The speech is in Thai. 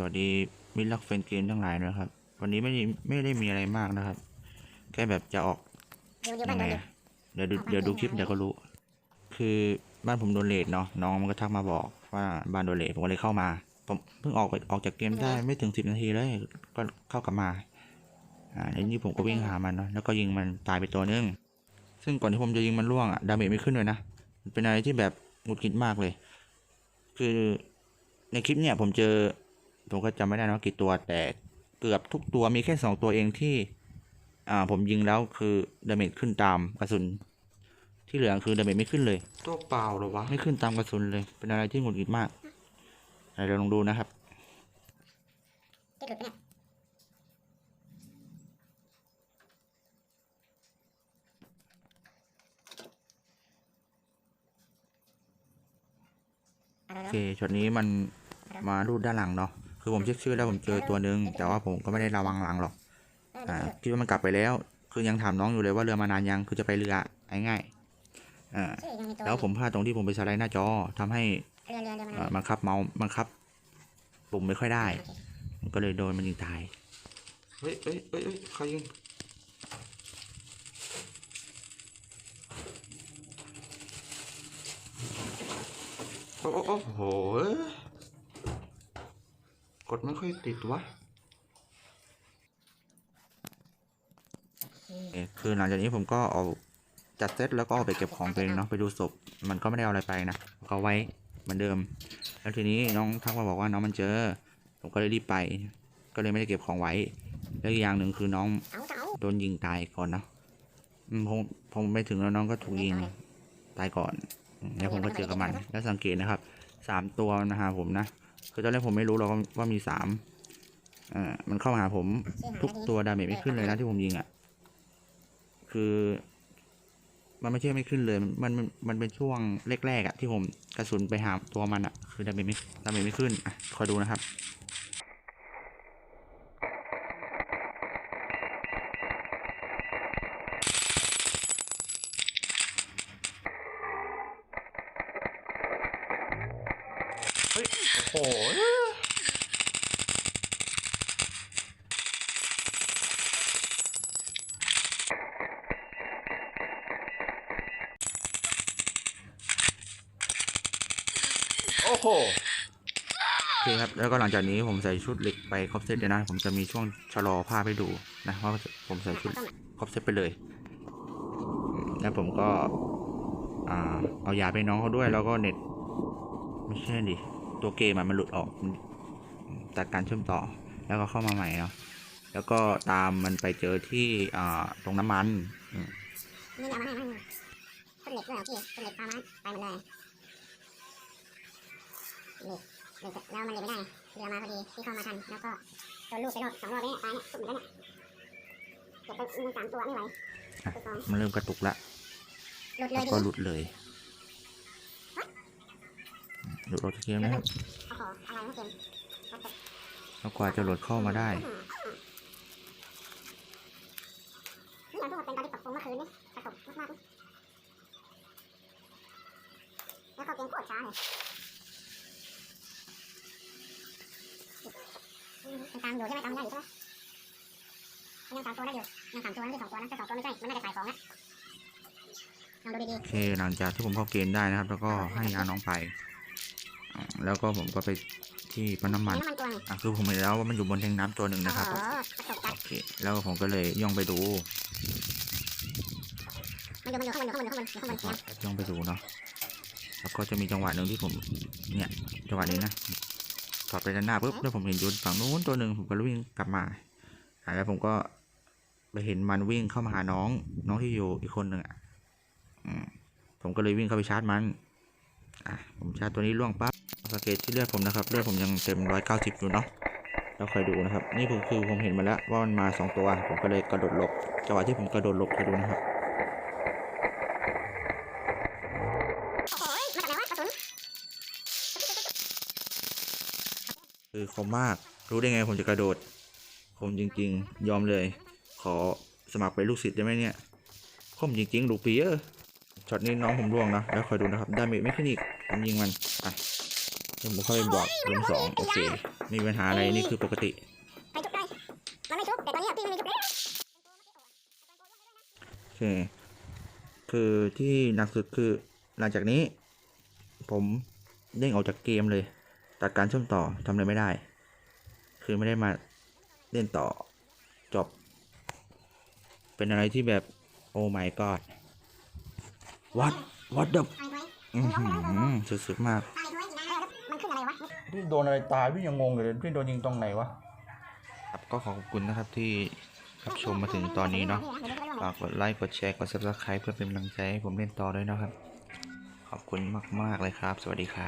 สวัสดีมิตรรักแฟนเกมทั้งหลายนะครับ วันนี้ไม่ได้ไม่ได้มีอะไรมากนะครับ แค่แบบจะออกเดี๋ยวเดี๋ยวยับ้านงไงเดี๋ยวอะเดี๋ยวดูเดี๋ยวดูคลิปเดี๋ยวก็รู้ คือบ้านผมโดนเลทเนาะน้องมันก็ทักมาบอกว่าบ้านโดนเลทผมก็เลยเข้ามา ผมเพิ่งออกไปออกจากเกมได้ไม่ถึงสิบนาทีเลยก็เข้ากลับมาอ่าแล้วนี่ผมก็วิ่งหามันเนาะแล้วก็ยิงมันตายไปตัวนึงซึ่งก่อนที่ผมจะยิงมันล่วงอะดาเมจไม่ขึ้นเลยนะมันเป็นอะไรที่แบบหงุดหงิดมากเลย คือในคลิปเนี่ยผมเจอ ผมก็จำไม่ได้นะว่ากี่ตัวแต่เกือบทุกตัวมีแค่สองตัวเองที่ อ่าผมยิงแล้วคือดาเมจขึ้นตามกระสุน ที่เหลือคือดาเมจไม่ขึ้นเลย ตัวเปล่าหรอวะ ไม่ขึ้นตามกระสุนเลย เป็นอะไรที่หงุดหงิดมากไหนเราลองดูนะครับติดหลุดไปเนี่ยเอาโอเร็วเคช็อตนี้มันมารูดด้านหลังเนาะ คือผมเช็คชื่อแล้วผมเจอตัวหนึ่งแต่ว่าผมก็ไม่ได้ระวังหลังหรอกๆอ่าเร็วคิดว่ามันกลับไปแล้ว คือยังถามน้องอยู่เลยว่าเรือมานานยัง คือจะไปเรือง่ายๆอ่าๆชื่อยังมีตัวแล้วผมพลาดตรงที่ผมไปสไลด์หน้าจอทำให้เรือเรือเรือมันเอ่อบังคับเมาส์บังคับปุ่มไม่ค่อยได้โอเคมันก็เลยโดนมันยิงตาย เฮ้ยเฮ้ยเฮ้ยเฮ้ยใครยิงโอ้โอ้โอ้โหเอ้ย กดไม่ค่อยติดวะเอ่อคือหลังจากนี้ผมก็เอาจัดเซตแล้วก็เอาไปเก็บของตัวเองเนาะไปดูศพมันก็ไม่ได้เอาอะไรไปนะก็ไว้เหมือนเดิม แล้วทีนี้น้องทักมาบอกว่าน้องมันเจอ ผมก็เลยรีบไป ก็เลยไม่ได้เก็บของไว้แล้วอีกอย่างหนึ่งคือน้องโดนยิงตายก่อนเนาะผมผมไปถึงแล้วน้องก็ถูกยิงตายก่อนแล้วผมก็เจอกับมัน แล้วสังเกตนะครับสามตัวมันมาหาผมนะ คือตอนแรกผมไม่รู้หรอกว่าว่ามีสามอ่า มันเข้ามาหาผมชื่อหาทุกได้ดีตัวดาเมจไม่ขึ้นเลยนะที่ผมยิงอะ่ะ คือ มันไม่ใช่ไม่ขึ้นเลย มันมันมันเป็นช่วงแรกๆอะ่ะที่ผมกระสุนไปหาตัวมันอะ่ะ คือดาเมจไม่ดาเมจไม่ขึ้นอะคอยดูนะครับ ฮ้ยโอ้โหโอ้โหโอเคครับแล้วก็หลังจากนี้ผมใส่ชุดเหล็กไปครบเซตเลยนะ ผมจะมีช่วงชะลอภาพให้ดูนะว่าผมใส่ชุดครบเซตไปเลย แล้วผมก็อเอายาไปน้องเขาด้วยแล้วก็เน็ต ไม่ใช่ดิ ตัวเกมอะมันหลุดออกมันตัดการเชื่อมต่อ แล้วก็เข้ามาใหม่เนาะแล้วก็ตามมันไปเจอที่อ่าตรงน้ำมันอืมนี่เอามาให้มันต้นเหล็กด้วยเหรอพี่ต้นเหล็กพามาไปหมดเลยเหล็กเหล็กแล้วมันเหล็กไม่ได้เรือมาพอดีที่เข้ามาทันแล้วก็โดนลูกไปรอบสองรอบเนี่ยตายเนี่ยสุดเหมือนกันเนี่ยเก็บไปมีสามตัวไม่ไหวตัวสองมันเริ่มกระตุกละหลุดเลแล้ยวดิก็หลุดเลย หลุดออกจากเกมนะครับกมแล้วกว่าจะโหลดเข้ามาได้ตามอยู่ใช่ไหมตามได้อยู่ใช่ไหมยังสามตัวได้อยู่ยังสามตัวนั่นคือสองตัวนะแต่สองตัวไม่ใช่ มันน่าจะขายของนะลองดูดีโอเคหลังจากที่ผมเข้าเกมได้นะครับ แล้วก็ให้ยาน้องไป แล้วก็ผมก็ไปที่ปั๊มน้ำๆมันน้ำมันตัวไงอะคือผมเห็นแล้วว่ามันอยู่บนแทงน้ำตัวหนึ่งโอ้นะครับโหกระตุกจัดโอเค แล้วผมก็เลยย่องไปดูมันอยู่มันอยู่ข้างบนอยู่ข้างบนอยู่ข้างบนอยู่ข้างบนอยู่ข้างบนย่องไปดูเนาะ แล้วก็จะมีจังหวะหนึ่งที่ผม เนี่ย จังหวะนี้นะถอดไปด้านหน้าปุ๊บแล้วผมเห็นอยูนฝั่งนู้นตัวหนึ่งผมก็วิ่งกลับมาอะแล้วผมก็ไปเห็นมันวิ่งเข้ามาหาน้อง น้องที่อยู่อีกคนหนึ่งอะอืมผมก็เลยวิ่งเข้าไปชาร์จมัน อะ ผมชาร์จตัวนี้ล่วงปั๊บ สังเกตที่เลือดผมนะครับเลือดผมยังเต็มร้อยเก้าสิบอยู่เนาะเราคอยดูนะครับ นี่คือคือผมเห็นมาแล้วว่ามันมาสองตัว ผมก็เลยกระโดดหลบจังหวะที่ผมกระโดดหลบคอยดูนะครับโอ้โหมาจากไหนวะกระสุนคือคมมากรู้ได้ไงผมจะกระโดดผมจริง ๆ ยอมเลย ขอสมัครเป็นลูกศิษย์ได้ไหมเนี่ยคมจริงๆลูกปีเออร์ช็อตนี้น้องผมร่วงนะแล้วคอยดูนะครับดาเมจไม่ขึ้นอีกผมยิงมันอะ ผมเข้าไปบอกรูมสองโอเคไมมีปัญหาอะไรนี่คือปกติไปจุกได้มันไม่จุกแต่ตอนนี้พี่ไม่มีจุกเลยโอเคคือที่หนักสุดคือหลังจากนี้ ผมเด้งออกจากเกมเลยตัดการเชื่อมต่อทำอะไรไม่ได้ คือไม่ได้มาเล่นต่อจบ เป็นอะไรที่แบบโอ้ my god what what the ตายไว้อื้อหือสุดๆมาก พี่โดนอะไรตายพี่ยังงงอยู่เลยพี่โดนยิงตรงไหนวะครับก็ขอขอบคุณนะครับที่รับชมมาถึงตอนนี้เนาะฝากกดไลค์กดแชร์กด subscribe เพื่อเป็นกำลังใจให้ผมเล่นต่อด้วยนะครับ ขอบคุณมาก ๆ เลยครับ สวัสดีครับ